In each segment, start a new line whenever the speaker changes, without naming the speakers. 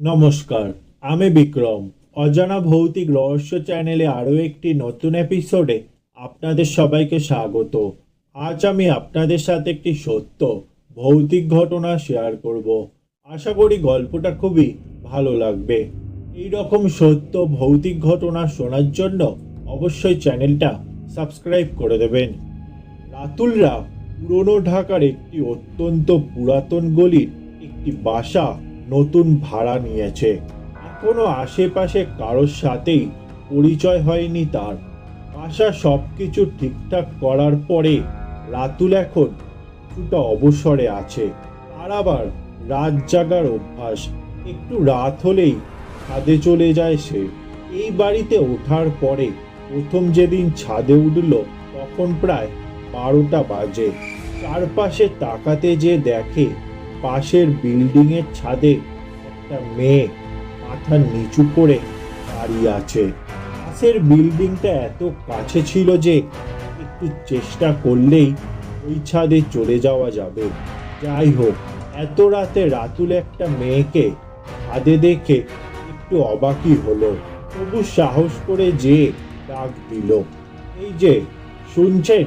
নমস্কার, আমি বিক্রম। অজানা ভৌতিক রহস্য চ্যানেলে আরও একটি নতুন এপিসোডে আপনাদের সবাইকে স্বাগত। আজ আমি আপনাদের সাথে একটি সত্য, ভৌতিক ঘটনা শেয়ার করব। আশা করি গল্পটা খুবই ভালো লাগবে। এই রকম সত্য, ভৌতিক ঘটনা শোনার জন্য অবশ্যই চ্যানেলটা সাবস্ক্রাইব করে দেবেন। রাতুলরা পুরনো ঢাকার একটি অত্যন্ত পুরাতন গলির একটি বাসা নতুন ভাড়া নিয়েছে। এখনও আশেপাশে কারোর সাথেই পরিচয় হয়নি তার। বাসা সব কিছু ঠিকঠাক করার পরে রাতুল এখন কিছুটা অবসরে আছে। তার আবার রাত জাগার অভ্যাস। একটু রাত হলেই ছাদে চলে যায় সে। এই বাড়িতে ওঠার পরে প্রথম যেদিন ছাদে উঠল, তখন প্রায় বারোটা বাজে। চারপাশে তাকাতে যে দেখে পাশের বিল্ডিং এর ছাদে একটা মেয়ে মাথা নিচু করে দাঁড়িয়ে আছে। পাশের বিল্ডিংটা এত কাছে ছিল যে একটু চেষ্টা করলেই ওই ছাদে চলে যাওয়া যাবে। যাই হোক, এত রাতে রাতুল একটা মেয়েকে ছাদে দেখে একটু অবাকই হলো। তবু সাহস করে যে ডাক দিল, এই যে, শুনছেন?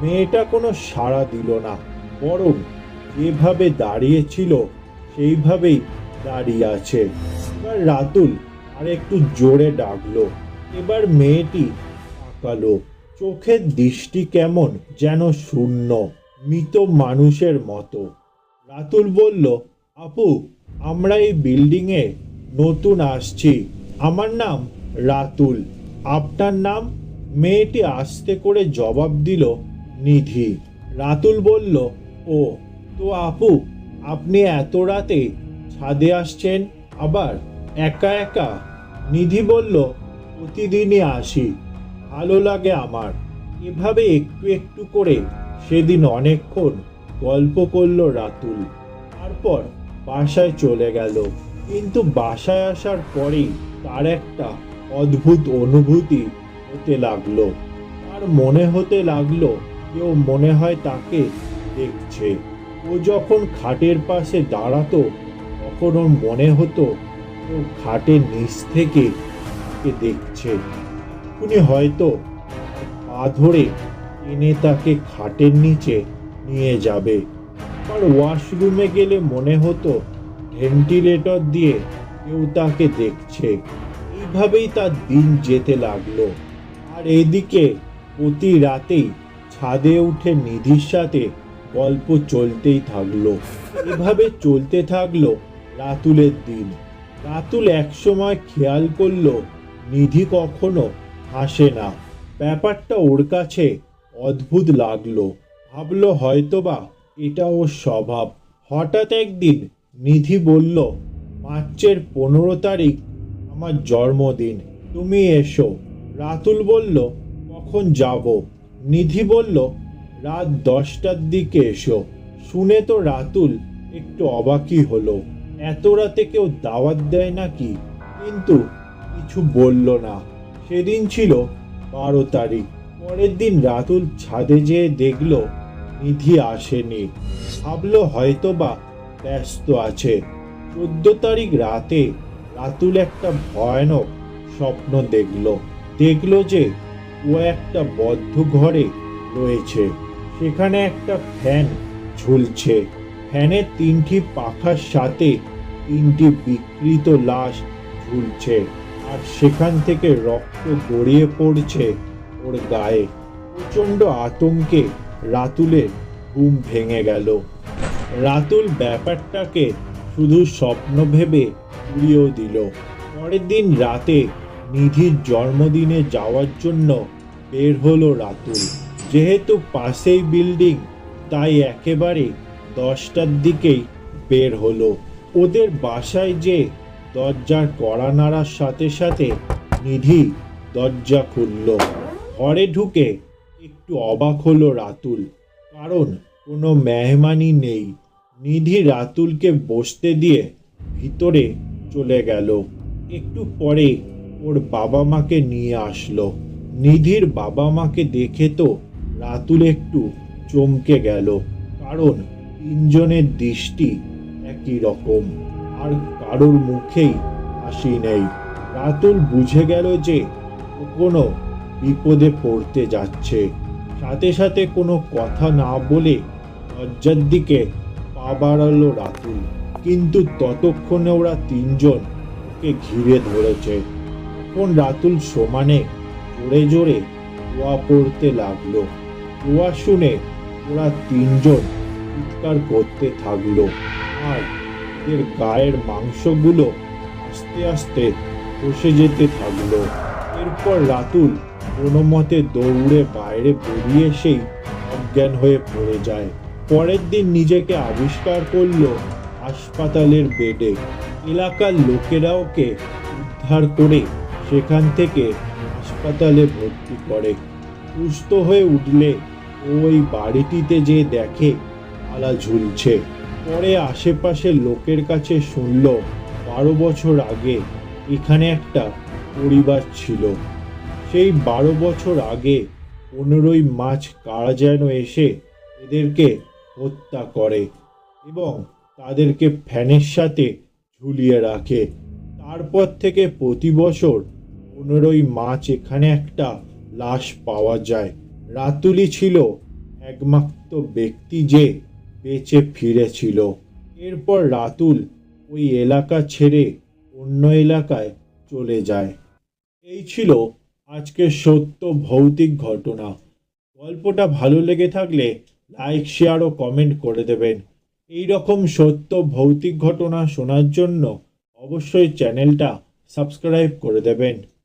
মেয়েটা কোনো সাড়া দিল না, বরং যেভাবে দাঁড়িয়েছিল, সেইভাবেই দাঁড়িয়ে আছে। এবার রাতুল আর একটু জোরে ডাকলো। এবার মেয়েটি তাকালো। চোখের দৃষ্টি কেমন যেন শূন্য, মৃত মানুষের মতো। রাতুল বলল, আপু, আমরা এই বিল্ডিংয়ে নতুন আসছি। আমার নাম রাতুল। আপনার নাম? মেয়েটি আস্তে করে জবাব দিল, নিধি। রাতুল বলল, ও তো আপু, আপনি এত রাতে ছাদে আসছেন, আবার একা একা? নিধি বলল, প্রতিদিনই আসি, ভালো লাগে আমার। এভাবে একটু একটু করে সেদিন অনেকক্ষণ গল্প করল রাতুল। তারপর বাসায় চলে গেল। কিন্তু বাসায় আসার পরেই তার একটা অদ্ভুত অনুভূতি হতে লাগল। তার মনে হতে লাগল, কেউ মনে হয় তাকে দেখছে। ও যখন খাটের পাশে দাঁড়াতো, তখন ওর মনে হতো ও খাটের নিচ থেকে দেখছে। উনি হয়তো পা ধরে টেনে তাকে খাটের নিচে নিয়ে যাবে। আর ওয়াশরুমে গেলে মনে হতো ভেন্টিলেটর দিয়ে কেউ তাকে দেখছে। এইভাবেই তার দিন যেতে লাগল। আর এদিকে প্রতি রাতেই ছাদে উঠে নিধির সাথে গল্প চলতেই থাকল। এভাবে চলতে থাকল রাতুলের দিন। রাতুল একসময় খেয়াল করল, নিধি কখনো হাসে না। ব্যাপারটা ওর কাছে অদ্ভুত লাগল। ভাবলো হয়তোবা এটা ওর স্বভাব। হঠাৎ একদিন নিধি বলল, মার্চের পনেরো তারিখ আমার জন্মদিন, তুমি এসো। রাতুল বলল, কখন যাব? নিধি বলল রাত দশটার দিকে এসো। শুনে তো রাতুল একটু অবাকই হলো। এত রাতে কেউ দাওয়াত দেয় নাকি? কিন্তু কিছু বলল না। সেদিন ছিল বারো তারিখ। পরের দিন রাতুল ছাদে যেয়ে দেখল নিধি আসেনি। ভাবলো হয়তোবা ব্যস্ত আছে। চোদ্দ তারিখ রাতে রাতুল একটা ভয়ানক স্বপ্ন দেখল। দেখল যে ও একটা বদ্ধ ঘরে রয়েছে। সেখানে একটা ফ্যান ঝুলছে। ফ্যানের তিনটি পাখার সাথে তিনটি বিকৃত লাশ ঝুলছে আর সেখান থেকে রক্ত গড়িয়ে পড়ছে ওর গায়ে। প্রচণ্ড আতঙ্কে রাতুলের ঘুম ভেঙে গেল। রাতুল ব্যাপারটাকে শুধু স্বপ্ন ভেবে উড়িয়েও দিল। পরের দিন রাতে নিধির জন্মদিনে যাওয়ার জন্য বের হলো রাতুল। যেহেতু পাশেই বিল্ডিং, তাই একেবারে দশটার দিকেই বের হলো। ওদের বাসায় যে দরজার কড়া নাড়ার সাথে সাথে নিধি দরজা খুলল। ঘরে ঢুকে একটু অবাক হলো রাতুল, কারণ কোনো মেহমানই নেই। নিধি রাতুলকে বসতে দিয়ে ভিতরে চলে গেল। একটু পরে ওর বাবা মাকে নিয়ে আসলো। নিধির বাবা মাকে দেখে তো রাতুল একটু চমকে গেল, কারণ তিনজনের দৃষ্টি একই রকম, আর কারোর মুখেই হাসি নেই। রাতুল বুঝে গেল যে কোনো বিপদে পড়তে যাচ্ছে। সাথে সাথে কোনো কথা না বলে দরজার দিকে পা বাড়ালো রাতুল, কিন্তু ততক্ষণে ওরা তিনজন ওকে ঘিরে ধরেছে। এখন রাতুল সমানে জোরে জোরে দোয়া পড়তে লাগল। দোয়া শুনে ওরা তিনজন চিৎকার করতে থাকল। আর এদের গায়ের মাংসগুলো আস্তে আস্তে খসে যেতে থাকল। এরপর রাতুল কোনো মতে দৌড়ে বাইরে বেরিয়ে সেই অজ্ঞান হয়ে পড়ে যায়। পরের দিন নিজেকে আবিষ্কার করল হাসপাতালের বেডে। এলাকার লোকেরা ওকে উদ্ধার করে সেখান থেকে হাসপাতালে ভর্তি করে। সুস্থ হয়ে উঠলে ওই বাড়িটিতে যে দেখে আলা ঝুলছে। পরে আশেপাশের লোকের কাছে শুনল, বারো বছর আগে এখানে একটা পরিবার ছিল। সেই বারো বছর আগে পনেরোই মাছ কারা যেন এসে এদেরকে হত্যা করে এবং তাদেরকে ফ্যানের সাথে ঝুলিয়ে রাখে। তারপর থেকে প্রতি বছর পনেরোই মার্চ এখানে একটা লাশ পাওয়া যায়। রাতুলি ছিল একমাত্র ব্যক্তি যে বেঁচে ফিরেছিল। এরপর রাতুল ওই এলাকা ছেড়ে অন্য এলাকায় চলে যায়। এই ছিল আজকের সত্য ভৌতিক ঘটনা। গল্পটা ভালো লেগে থাকলে লাইক, শেয়ার ও কমেন্ট করে দেবেন। এই রকম সত্য ভৌতিক ঘটনা শোনার জন্য অবশ্যই চ্যানেলটা সাবস্ক্রাইব করে দেবেন।